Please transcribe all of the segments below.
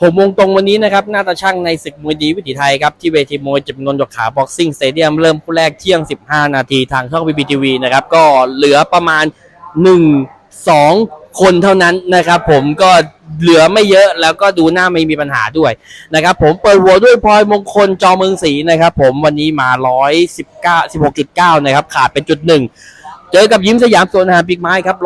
ผมวงตรงวันนี้นะครับหน้าตาช่างในศึกมวยดีวิถีไทยครับ ที่เวทีมวยจิมนนท์หยกขาบ็อกซิ่งสเตเดียมเริ่มคู่แรกเที่ยง 15 นาทีทางช่อง BBTV นะครับ ก็เหลือประมาณ 1 2 คนเท่านั้นนะครับผมก็เหลือไม่เยอะแล้วก็ดูหน้าไม่มีปัญหาด้วยนะครับผมเปิดหัวด้วยพลอยมงคลจอเมืองศรีนะครับผมวันนี้มา 119 16.9 นะครับขาดเป็นจุดหนึ่ง เจอกับยิ้มสยามสวนอาหารปีกไม้ครับ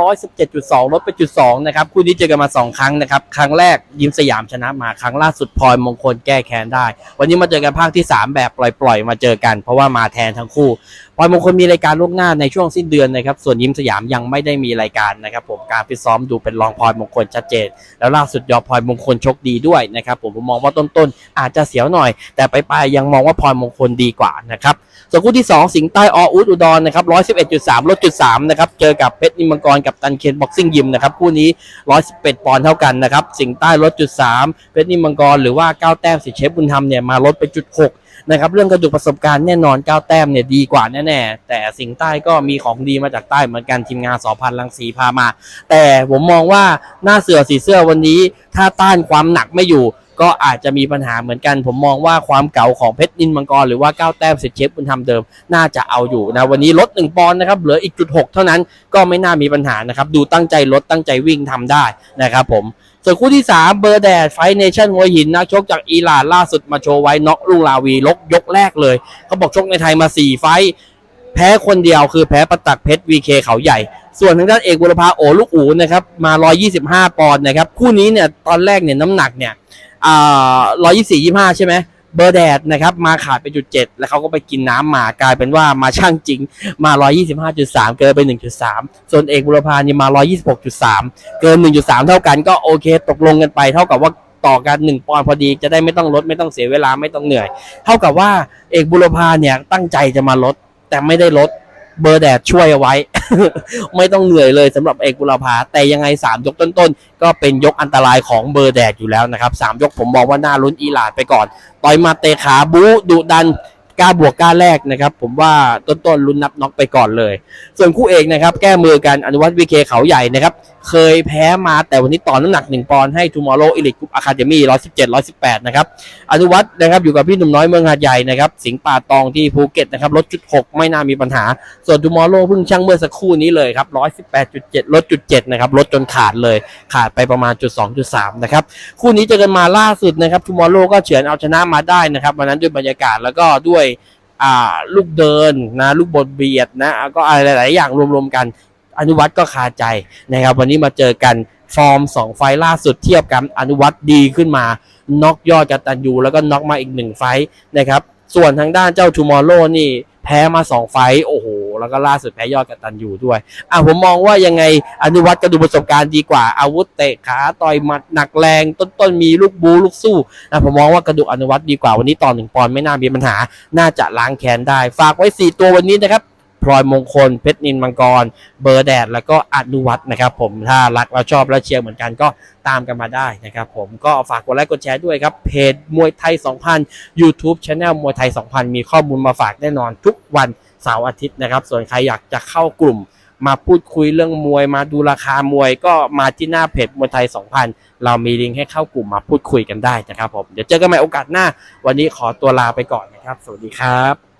117.2ลดไปจุด2นะครับคู่นี้เจอกันมา2ครั้งนะครับ ครั้งแรกยิ้มสยามชนะมาครั้งล่าสุดพลอยมงคลแก้แค้นได้ วันนี้มาเจอกันภาคที่3แบบปล่อยๆ มาเจอกัน เพราะว่ามาแทนทั้งคู่พลอยมงคลมีรายการล่วงหน้าในช่วงสิ้นเดือนนะครับ ส่วนยิ้มสยามยังไม่ได้มีรายการนะครับผมการฟิตซ้อมดูเป็นรองพลอยมงคลชัดเจน แล้วล่าสุดยอพลอยมงคลชกดีด้วยนะครับผมผมมองว่าต้นๆอาจจะเสียวหน่อย แต่ไปลายยังมองว่าพลอยมงคลดีกว่านะครับส่วนคู่ที่ 2 สิงห์ใต้ออุดอุดรนะครับ111.3ลดจุด3นะครับเจอกับเพชรนิมังกรกับตันเคนบ็อกซิ่งยิมนะครับคู่นี้111ปอนด์เท่ากันนะครับสิงใต้ลดจุด3เพชรนิมังกรหรือว่า9แต้มสิเชฟบุญธรรมเนี่ยมาลดไปจุด6นะครับเรื่องกระดูกประสบการณ์แน่นอน 9 แต้มเนี่ยดีกว่าแน่ๆแต่สิงใต้ก็มีของดีมาจากใต้เหมือนกันทีมงานสอพันลังสีพามา แต่ผมมองว่าหน้าเสือสีเสื้อวันนี้ ถ้าต้านความหนักไม่อยู่ ก็อาจจะมีปัญหาเหมือนกัน ผมมองว่าความเก่าของเพชรนินมังกรหรือว่า9แต้มเสร็จเชฟบุญธรรมเดิม น่าจะเอาอยู่นะวันนี้ลด1ปอนด์นะครับเหลืออีกจุด6เท่านั้นก็ไม่น่ามีปัญหานะครับดูตั้งใจลดตั้งใจวิ่งทำได้นะครับผมส่วนคู่ที่ 3 เบอร์แดดไฟเนชั่นหัวหินนักชกจากอิหร่านล่าสุดมาโชว์ไว้น็อกลุงลาวีลกยกแรกเลยเขาบอกชกในไทยมา 4 ไฟแพ้คนเดียวคือแพ้ประตักเพชรวีเคเขาใหญ่ ส่วนทางด้านเอกบุรพาโอลูกอูนะครับมา 125 ปอนด์นะครับคู่นี้เนี่ยตอนแรกเนี่ยน้ำหนักเนี่ย ร้อยยี่สี่ยี่ห้าใช่ไหมเบอร์แดดนะครับมาขาดไปจุดเจ็ดแล้วเขาก็ไปกินน้ำมากลายเป็นว่ามาช่างจริงมา125.3เกินไป1.3ส่วนเอกบุรพานี่มา126.3เกิน1.3เท่ากันก็โอเค ตกลงกันไป เท่ากับว่าต่อกัน1ปอนด์พอดีจะได้ไม่ต้องลดไม่ต้องเสียเวลาไม่ต้องเหนื่อย เท่ากับว่าเอกบุรพาเนี่ยตั้งใจจะมาลดแต่ไม่ได้ลด เบอร์แดดช่วยเอาไว้ ไม่ต้องเหนื่อยเลยสำหรับเอกบุรพาแต่ยังไง 3 ยกต้นๆ ก็เป็นยกอันตรายของเบอร์แดดอยู่แล้วนะครับสามยกผมมองว่าน่าลุ้นอีหลาดไปก่อน ต่อยมาเตะขาบูดุดัน กล้าบวกกล้าแรกนะครับ ผมว่าต้นๆลุ้นนับน็อกไปก่อนเลย ส่วนคู่เอกนะครับ แก้มือกันอนุวัฒน์วีเคเขาใหญ่นะครับ เคยแพ้มาแต่วันนี้ต่อน้ำหนัก 1 ปอนด์ให้ Tomorrow Elite Group Academy 117 118นะครับอนุวัฒน์นะครับอยู่กับพี่หนุ่มน้อยเมืองหาดใหญ่นะครับ สิงป่าตองที่ภูเก็ตนะครับลดจุด6ไม่น่ามีปัญหา ส่วน Tomorrow เพิ่งช่างเมื่อสักครู่นี้เลยครับ118.7ลดจุด7นะครับลดจนขาดเลยขาดไปประมาณจุด2จุด3นะครับคู่นี้เจอกันมาล่าสุดนะครับ Tomorrow ก็เฉือนเอาชนะมาได้นะครับวันนั้นด้วยบรรยากาศแล้วก็ด้วยอ่าลูกเดินนะลูกบทเบียดนะก็อะไรหลาย ๆ อย่างรวม ๆ กันอนุวัตก็คาใจนะครับวันนี้มาเจอกันฟอร์ม 2 ไฟล่าสุดเทียบกันอนุวัตดีขึ้นมาน็อกยอดกตันยูแล้วก็น็อกมาอีกหนึ่งไฟนะครับส่วนทางด้านเจ้าทูมอร์โลนี่แพ้มา 2 ไฟโอ้โห แล้วก็ล่าสุดแพ้ยอดกตันยูด้วยอะผมมองว่ายังไงอนุวัตก็ดูประสบการณ์ดีกว่าอาวุธเตะขาต่อยหมัดหนักแรง ต้นๆมีลูกบูลูกสู้นะผมมองว่ากระดูกอนุวัตดีกว่าวันนี้ตอนหนึ่งปอนด์ไม่น่ามีปัญหา น่าจะล้างแค้นได้ ฝากไว้ 4 ตัววันนี้นะครับ พลอยมงคล เพชรนินมังกร เบอร์แดด แล้วก็อนุวัฒน์นะครับผมถ้ารักและชอบและเชียร์เหมือนกันก็ตามกันมาได้นะครับผมก็ฝากกดไลค์กดแชร์ด้วยครับ เพจมวยไทย 2000 YouTube Channel มวยไทย 2000 มีข้อมูลมาฝากแน่นอนทุกวันเสาร์อาทิตย์นะครับ ส่วนใครอยากจะเข้ากลุ่มมาพูดคุยเรื่องมวยมาดูราคามวยก็มาที่หน้าเพจมวยไทย 2000 เรามีลิงก์ให้เข้ากลุ่มมาพูดคุยกันได้นะครับผม เดี๋ยวเจอกันใหม่โอกาสหน้า วันนี้ขอตัวลาไปก่อนนะครับ สวัสดีครับ